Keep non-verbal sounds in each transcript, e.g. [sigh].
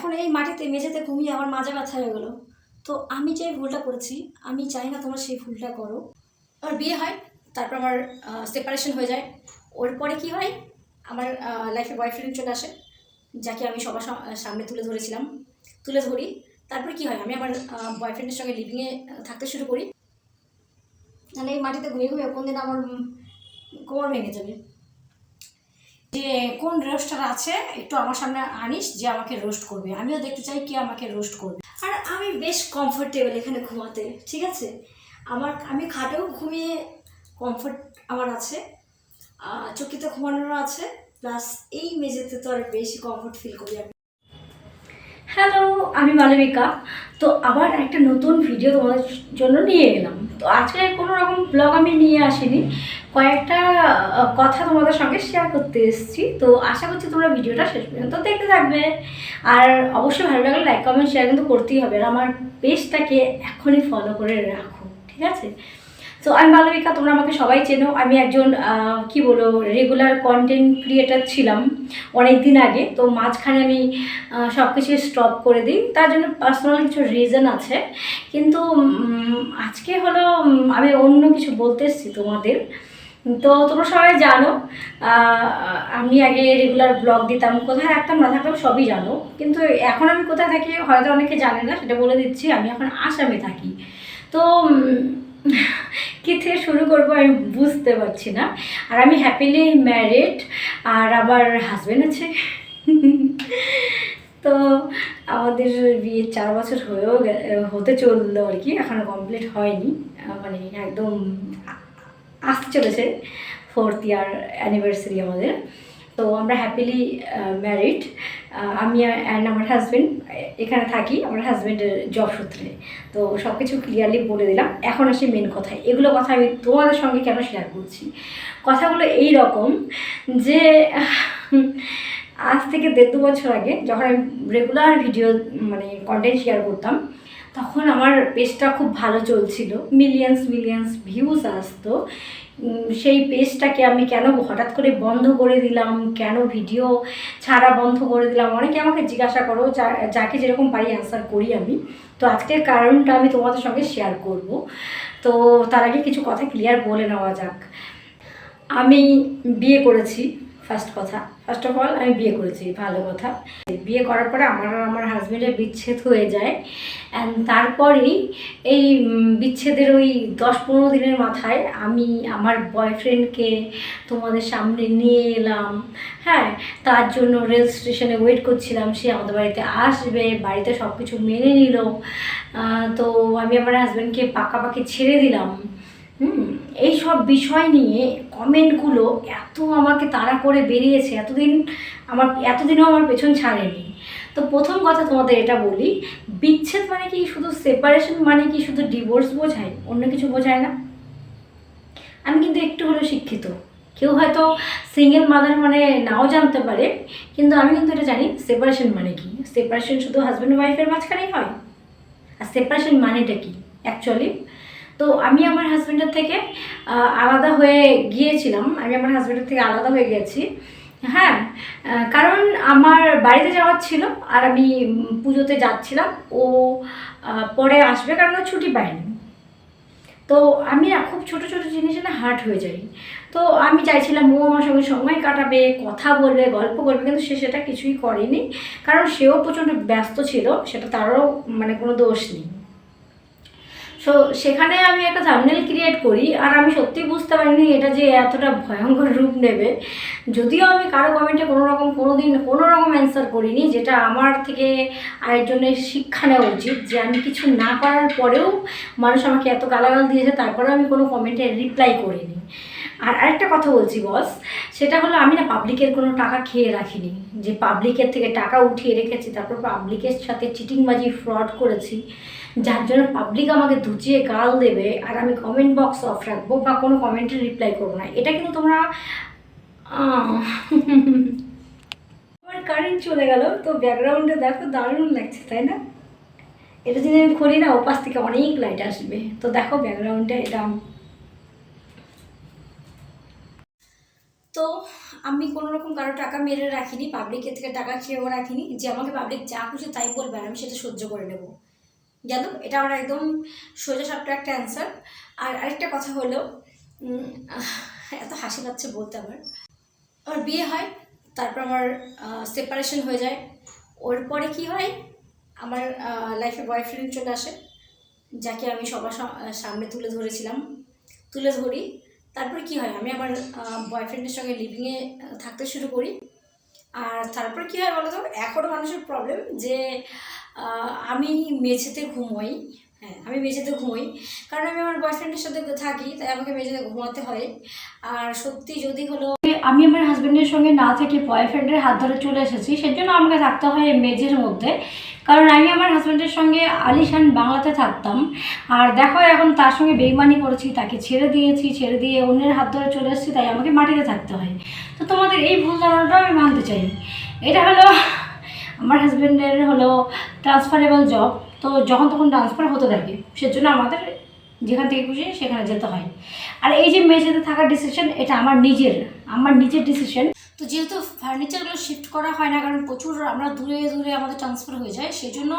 এখন এই মাটিতে মেঝেতে ঘুমিয়ে আমার মাজা ব্যথা হয়ে গেলো। তো আমি যে ভুলটা করেছি, আমি চাই না তোমরা সেই ভুলটা করো। আমার বিয়ে হয়, তারপর আমার সেপারেশন হয়ে যায়। ওর পরে কি হয়, আমার লাইফে বয়ফ্রেন্ড চলে আসে, যাকে আমি সবার সাম- সামনে তুলে ধরেছিলাম। তুলে ধরি, তারপরে কি হয়, আমি আমার বয়ফ্রেন্ডের সঙ্গে লিভিংয়ে থাকতে শুরু করি। তাহলে এই মাটিতে ঘুমিয়ে ঘুমিয়ে কোন দিন আমার কোমর ভেঙে যাবে। যে কোন রোস্টার আছে, একটু আমার সামনে আনিস যে আমাকে রোস্ট করবে। আমিও দেখতে চাই কে আমাকে রোস্ট করবে। আর আমি বেশ কমফোর্টেবল এখানে ঘুমাতে, ঠিক আছে? আমার, আমি খাটেও ঘুমিয়ে কমফোর্ট আমার আছে চকিতে ঘুমানোরও আছে প্লাস এই মেঝেতে তো আর বেশি কমফোর্ট ফিল করি আমি। হ্যালো আমি মালবিকা। তো আবার একটা নতুন ভিডিও তোমাদের জন্য নিয়ে এলাম। তো আজকে কোনো রকম ব্লগ আমি নিয়ে আসিনি। কয়েকটা কথা তোমাদের সঙ্গে শেয়ার করতে এসেছি। তো আশা করছি তোমরা ভিডিওটা শেষ পর্যন্ত দেখতে থাকবে। আর অবশ্যই ভালো লাগলে লাইক কমেন্ট শেয়ার কিন্তু করতেই হবে। আর আমার পেজটাকে এখনই ফলো করে রাখো, ঠিক আছে? তো আমি মালবিকা তোমরা আমাকে সবাই চেনো। আমি একজন কি বলো রেগুলার কন্টেন্ট ক্রিয়েটার ছিলাম অনেক দিন আগে। তো মাঝখানে আমি সব কিছু স্টপ করে দিই। তার জন্য পার্সোনাল কিছু রিজন আছে। কিন্তু আজকে হলো আমি অন্য কিছু বলতে এসেছি তোমাদের। তো তোমরা সবাই জানো আমি আগে রেগুলার ব্লগ দিতাম। কোথায় থাকতাম না থাকতাম, সবই জানো। কিন্তু এখন আমি কোথায় থাকি, হয়তো অনেকে জানে না, সেটা বলে দিচ্ছি। আমি এখন আসামে থাকি। তো কী থেকে শুরু করব আমি বুঝতে পারছি না। আর আমি হ্যাপিলি ম্যারিড আর আমার হাজব্যান্ড আছে। [laughs] তো আমাদের বিয়ে চার বছর হয়েও হতে চলল আর কি এখনও কমপ্লিট হয়নি। মানে একদম আসতে চলেছে। ফোর্থ ইয়ার অ্যানিভার্সারি আমাদের। তো আমরা হ্যাপিলি ম্যারিড আমি অ্যান্ড আমার হাজব্যান্ড এখানে থাকি, আমার হাজব্যান্ডের জব সূত্রে। তো সব কিছু ক্লিয়ারলি বলে দিলাম। এখন আসি মেন কথায়। এগুলো কথা আমি তোমাদের সঙ্গে কেন শেয়ার করছি? কথাগুলো এই রকম যে, আজ থেকে দেড় দু বছর আগে যখন আমি রেগুলার ভিডিও মানে কন্টেন্ট শেয়ার করতাম, তখন আমার পেজটা খুব ভালো চলছিল। মিলিয়ন্স মিলিয়ন্স ভিউজ আসতো। সেই পেজটাকে আমি কেন হঠাৎ করে বন্ধ করে দিলাম? কেন ভিডিও ছাড়া বন্ধ করে দিলাম? অনেকে আমাকে জিজ্ঞাসা করো, যা- যাকে যেরকম পারি অ্যান্সার করি আমি। তো আজকের কারণটা আমি তোমাদের সঙ্গে শেয়ার করব। তো তার আগে কিছু কথা ক্লিয়ার বলে নেওয়া যাক। আমি বিয়ে করেছি। ফার্স্ট কথা। ফার্স্ট অফ অল আমি বিয়ে করেছি, ভালো কথা। বিয়ে করার পরে আমার আর আমার হাজব্যান্ডের বিচ্ছেদ হয়ে যায়। অ্যান্ড তারপরেই এই বিচ্ছেদের ওই দশ পনেরো দিনের মাথায় আমি আমার বয়ফ্রেন্ডকে তোমাদের সামনে নিয়ে এলাম। হ্যাঁ তার জন্য রেল স্টেশনে ওয়েট করছিলাম। সে আমাদের বাড়িতে আসবে, বাড়িতে সব কিছু মেনে নিল। তো আমি আমার হাজব্যান্ডকে পাকাপাকি ছেড়ে দিলাম। হুম এই সব বিষয় নিয়ে কমেন্টগুলো এত আমাকে তাড়া করে বেরিয়েছে, এতদিন আমার, এতদিনও আমার পেছন ছাড়েনি। তো প্রথম কথা তোমাদের এটা বলি, বিচ্ছেদ মানে কি? শুধু সেপারেশন মানে কি শুধু ডিভোর্স বোঝায়? অন্য কিছু বোঝায় না। আমি কিন্তু একটু হলেও শিক্ষিত। কেউ হয়তো সিঙ্গেল মাদার মানে নাও জানতে পারে, কিন্তু আমি কিন্তু এটা জানি সেপারেশন মানে কি? সেপারেশন শুধু হাজব্যান্ড ওয়াইফের মাঝখানেই হয়? আর সেপারেশন মানেটা কি? অ্যাকচুয়ালি তো আমি আমার হাজব্যান্ডের থেকে আলাদা হয়ে গিয়েছিলাম। আমি আমার হাজব্যান্ডের থেকে আলাদা হয়ে গেছি। হ্যাঁ কারণ আমার বাড়িতে যাওয়ার ছিল আর আমি পুজোতে যাচ্ছিলাম। ও পরে আসবে কারণ ও ছুটি পায়নি। তো আমি না খুব ছোট ছোট জিনিসে না হার্ট হয়ে যাই। তো আমি চাইছিলাম ও আমার সঙ্গে সময় কাটাবে, কথা বলবে, গল্প করবে, কিন্তু সে সেটা কিছুই করেনি। কারণ সেও প্রচণ্ড ব্যস্ত ছিল, সেটা তারও মানে কোনো দোষ নেই। সো সেখানে আমি একটা থামনেল ক্রিয়েট করি, আর আমি সত্যি বুঝতে পারিনি এটা যে এতটা ভয়ঙ্কর রূপ নেবে। যদিও আমি কারও কমেন্টে কোনো রকম কোনো দিন কোনো রকম অ্যান্সার করিনি, যেটা আমার থেকে আরেকজনের শিক্ষা নেওয়া উচিত, যে আমি কিছু না করার পরেও মানুষ আমাকে এত গালাগাল দিয়েছে, তারপরেও আমি কোনো কমেন্টে রিপ্লাই করিনি। আর আরেকটা কথা বলছি বস সেটা হলো আমি না পাবলিকের কোনো টাকা খেয়ে রাখিনি। যে পাবলিকের থেকে টাকা উঠিয়ে রেখেছি, তারপর পাবলিকের সাথে চিটিংবাজি ফ্রড করেছি। যার জন্য পাবলিক আমাকে ধুচিয়ে গাল দেবে, আর আমি কমেন্ট বক্স অফ রাখব বা কোনো কমেন্টের রিপ্লাই করব না। এটা কিন্তু তোমরা আমার কারেন্ট চলে গেল, তো ব্যাকগ্রাউন্ডে দেখো দারুণ লাগছে, তাই না? এটা যদি আমি খুলি না, ওপাশ থেকে অনেক লাইট আসবে। তো দেখো ব্যাকগ্রাউন্ডে এটা তো আমি কোনো রকম কারও টাকা মেরে রাখিনি পাবলিকের থেকে টাকা খেয়েও রাখিনি, যে আমাকে পাবলিক যা খুশি তাই বলবে আর আমি সেটা সহ্য করে নেব। জানো, এটা আমার একদম সোজা সাপটা একটা অ্যান্সার আর আরেকটা কথা হলো এত হাসি পাচ্ছে বলতে আমার। আমার বিয়ে হয়, তারপর আমার সেপারেশন হয়ে যায়। ওর পরে কি হয়, আমার লাইফে বয়ফ্রেন্ড চলে আসে, যাকে আমি সবার সামনে তুলে ধরেছিলাম। তুলে ধরি তারপরে কি হয়? আমি আমার বয়ফ্রেন্ডের সঙ্গে লিভিংয়ে থাকতে শুরু করি। আর তারপর কী হয় বলতো? এখনও মানুষের প্রবলেম যে আমি মেঝেতে ঘুমোই। হ্যাঁ আমি মেঝেতে ঘুমোই। কারণ আমি আমার বয়ফ্রেন্ডের সাথে থাকি, তাই আমাকে মেঝেতে ঘুমাতে হয়। আর সত্যি যদি হলো আমি আমার হাজব্যান্ডের সঙ্গে না থেকে বয়ফ্রেন্ডের হাত ধরে চলে এসেছি, সেজন্য আমাকে থাকতে হয় মেঝের মধ্যে। কারণ আমি আমার হাজব্যান্ডের সঙ্গে আলিশান বাংলাতে থাকতাম। আর দেখো এখন তার সঙ্গে বেইমানি করেছি, তাকে ছেড়ে দিয়েছি, ছেড়ে দিয়ে অন্যের হাত ধরে চলে এসেছি, তাই আমাকে মাটিতে থাকতে হয়। তো তোমাদের এই ভুল ধারণাটাও আমি মানতে চাই। এটা হলো আমার হাজব্যান্ডের হলো ট্রান্সফারেবল জব তো যখন তখন ট্রান্সফার হতে থাকে, সেজন্য আমাদের যেখান থেকে খুশি সেখানে যেতে হয়। আর এই যে মেঝেতে থাকার ডিসিশন এটা আমার নিজের আমার নিজের ডিসিশন তো যেহেতু ফার্নিচারগুলো শিফট করা হয় না, কারণ প্রচুর আমরা দূরে দূরে আমাদের ট্রান্সফার হয়ে যায় সেই জন্য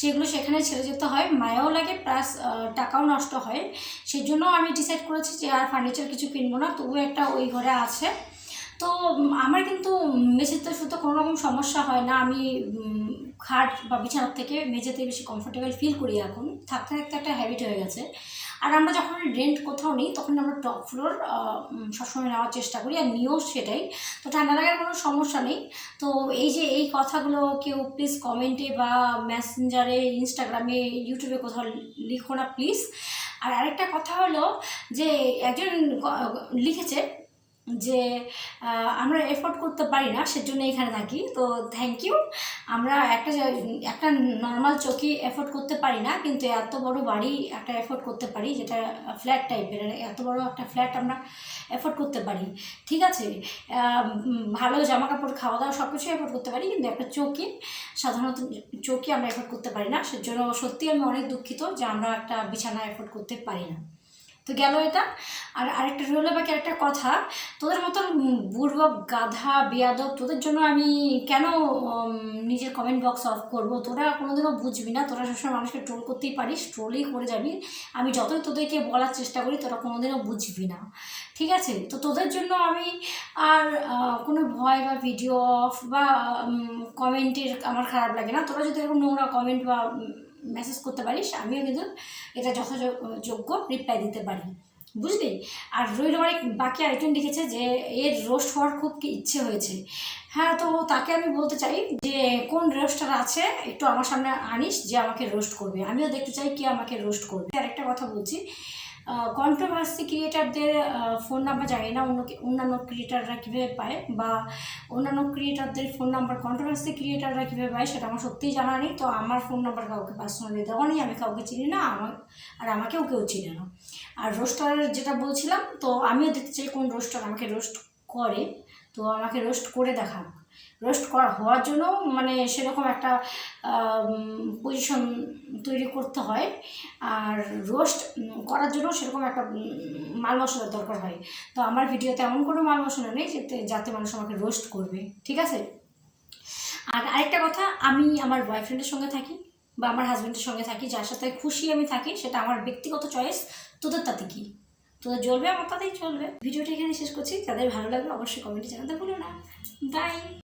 সেগুলো সেখানে ছেড়ে যেতে হয়। মায়াও লাগে প্লাস টাকাও নষ্ট হয়। সেই জন্য আমি ডিসাইড করেছি যে আর ফার্নিচার কিছু কিনবো না তবু একটা ওই ঘরে আছে। তো আমার কিন্তু মেঝেতে শুতে কোনো রকম সমস্যা হয় না। আমি খাট বা বিছানার থেকে মেঝেতে বেশি কমফোর্টেবল ফিল করি এখন। থাকতে থাকতে একটা হ্যাবিট হয়ে গেছে। আর আমরা যখন রেন্ট কোথাও নিই, তখন আমরা টপ ফ্লোর সবসময় নেওয়ার চেষ্টা করি। আর নিয়েও সেটাই। তো ঠান্ডা লাগার কোনো সমস্যা নেই। তো এই যে এই কথাগুলো কেউ প্লিজ কমেন্টে বা মেসেঞ্জারে ইনস্টাগ্রামে ইউটিউবে কোথাও লিখো না প্লিজ আর আরেকটা কথা হলো যে একজন লিখেছে যে আমরা এফোর্ড করতে পারি না, সেজন্য এখানে থাকি। তো থ্যাংক ইউ আমরা একটা একটা নর্মাল চৌকি এফোর্ড করতে পারি না, কিন্তু এত বড় বাড়ি একটা এফোর্ড করতে পারি, যেটা ফ্ল্যাট টাইপের এত বড় একটা ফ্ল্যাট আমরা এফোর্ড করতে পারি। ঠিক আছে? ভালো জামা কাপড় খাওয়া দাওয়া সব কিছু এফোর্ড করতে পারি, কিন্তু একটা চৌকি সাধারণত চৌকি আমরা এফোর্ড করতে পারি না, সেজন্য সত্যি আমি অনেক দুঃখিত যে আমরা একটা বিছানা এফোর্ড করতে পারি না। তো গেল এটা। আর আরেকটা রইল বাকি একটা কথা, তোদের মতন বুড়বক, গাধা, বেয়াদব তোদের জন্য আমি কেন নিজের কমেন্ট বক্স অফ করব? তোরা কোনোদিনও বুঝবি না, তোরা সবসময় মানুষকে ট্রোল করতেই পারিস ট্রোলই করে যাবি। আমি যতই তোদেরকে বলার চেষ্টা করি, তোরা কোনোদিনও বুঝবি না। ঠিক আছে? তো তোদের জন্য আমি আর কোনো ভয় বা ভিডিও অফ বা কমেন্টের আমার খারাপ লাগে না। তোরা যদি এরকম নোংরা কমেন্ট বা মেসেজ করতে পারিস, আমিও কিন্তু এটা যথাযোগ্য রিপ্লাই দিতে পারি। বুঝলি? আর রইল অনেক বাকি আরেকজন লিখেছে যে এর রোস্ট হওয়ার খুব ইচ্ছে হয়েছে। হ্যাঁ তো তাকে আমি বলতে চাই যে কোন রোস্টার আছে একটু আমার সামনে আনিস যে আমাকে রোস্ট করবে। আমিও দেখতে চাই কে আমাকে রোস্ট করবে। আর একটা কথা বলছি কন্ট্রোভার্সি ক্রিয়েটারদের ফোন নাম্বার জানি না অন্যকে অন্যান্য ক্রিয়েটাররা কীভাবে পায় বা অন্যান্য ক্রিয়েটারদের ফোন নাম্বার কন্ট্রোভার্সি ক্রিয়েটাররা কীভাবে পায় সেটা আমার সত্যিই জানা নেই। তো আমার ফোন নাম্বার কাউকে পার্সোনালি দেওয়া নেই, আমি কাউকে চিনি না, আমার আর আমাকেও কেউ চিনে না। আর রোস্টারের যেটা বলছিলাম, তো আমিও দেখতে চাই কোন রোস্টার আমাকে রোস্ট করে। তো আমাকে রোস্ট করে দেখাক। রোস্ট করা হওয়ার জন্য মানে সেরকম একটা পজিশন তৈরি করতে হয়। আর রোস্ট করার জন্য সেরকম একটা মাল মশলার দরকার হয়। তো আমার ভিডিওতে এমন কোনো মাল মশলা নেই যাতে যাতে মানুষ আমাকে রোস্ট করবে। ঠিক আছে? আর আরেকটা কথা, আমি আমার বয়ফ্রেন্ডের সঙ্গে থাকি বা আমার হাজব্যান্ডের সঙ্গে থাকি, যার সাথে খুশি আমি থাকি, সেটা আমার ব্যক্তিগত চয়েস তোদের তাতে কি? তোদের জ্বলবে, আমার তাতেই চলবে। ভিডিওটা এখানে শেষ করছি। যাদের ভালো লাগবে, অবশ্যই কমেন্টে জানাতে ভুলো না। বাই